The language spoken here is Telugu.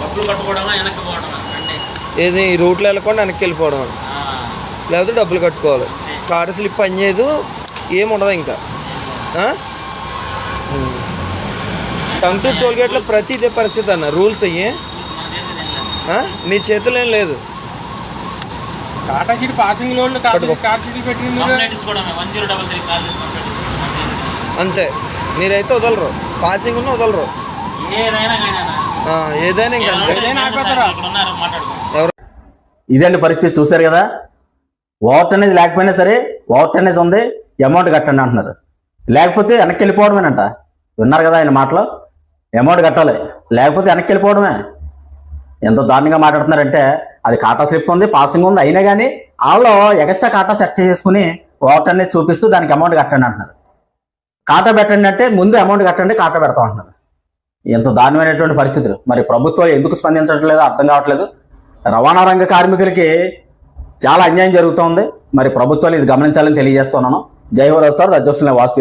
డబ్బులు కట్టుకోవడమా వెనక్కి పోవడమా? రండి ఏది ఈ రూట్లో వెళ్ళకుండా వెనక్కి వెళ్ళిపోవడం ఆ, లేకపోతే డబ్బులు కట్టుకోవాలి. కారు స్లిప్ పని చేయదు ఏముండదు ఇంకా. టంగ్ టు టోల్ గేట్లో ప్రతి ఇదే పరిస్థితి అన్న రూల్స్ అయ్యి? మీ చేతుల్లో ఏం లేదు. టాటా సీట్ పాసింగ్ లోన్లు. అంతే. మీరైతే వదలరు. పాసింగ్ ఉన్న వదలరు. ఏదైనా ఏదైనా ఇదండి పరిస్థితి చూశారు కదా? ఓవర్ అనేది లేకపోయినా సరే ఓవర్ అనేది ఉంది అమౌంట్ కట్టండి అంటున్నారు. లేకపోతే వెనక్కి వెళ్ళిపోవడమేనంట. విన్నారు కదా ఆయన మాటలు? అమౌంట్ కట్టాలి. లేకపోతే వెనక్కి వెళ్ళిపోవడమే. ఎంత దారుణంగా మాట్లాడుతున్నారంటే అది కాటా స్లిప్ ఉంది పాసింగ్ ఉంది అయినా కానీ వాళ్ళు ఎక్స్ట్రా కాటా సెట్ చేసుకుని ఓవర్ అనేది చూపిస్తూ దానికి అమౌంట్ కట్టండి అంటున్నారు. కాటా పెట్టండి అంటే ముందు అమౌంట్ కట్టండి కాటా పెడతాం అంటున్నారు. ఎంత దారుణమైనటువంటి పరిస్థితులు. మరి ప్రభుత్వం ఎందుకు స్పందించట్లేదో అర్థం కావట్లేదు. రవాణా రంగ కార్మికులకి చాలా అన్యాయం జరుగుతోంది. మరి ప్రభుత్వాలు ఇది గమనించాలని తెలియజేస్తున్నాను. జై హోరాజ్ సార్ అధ్యక్షుల వాసు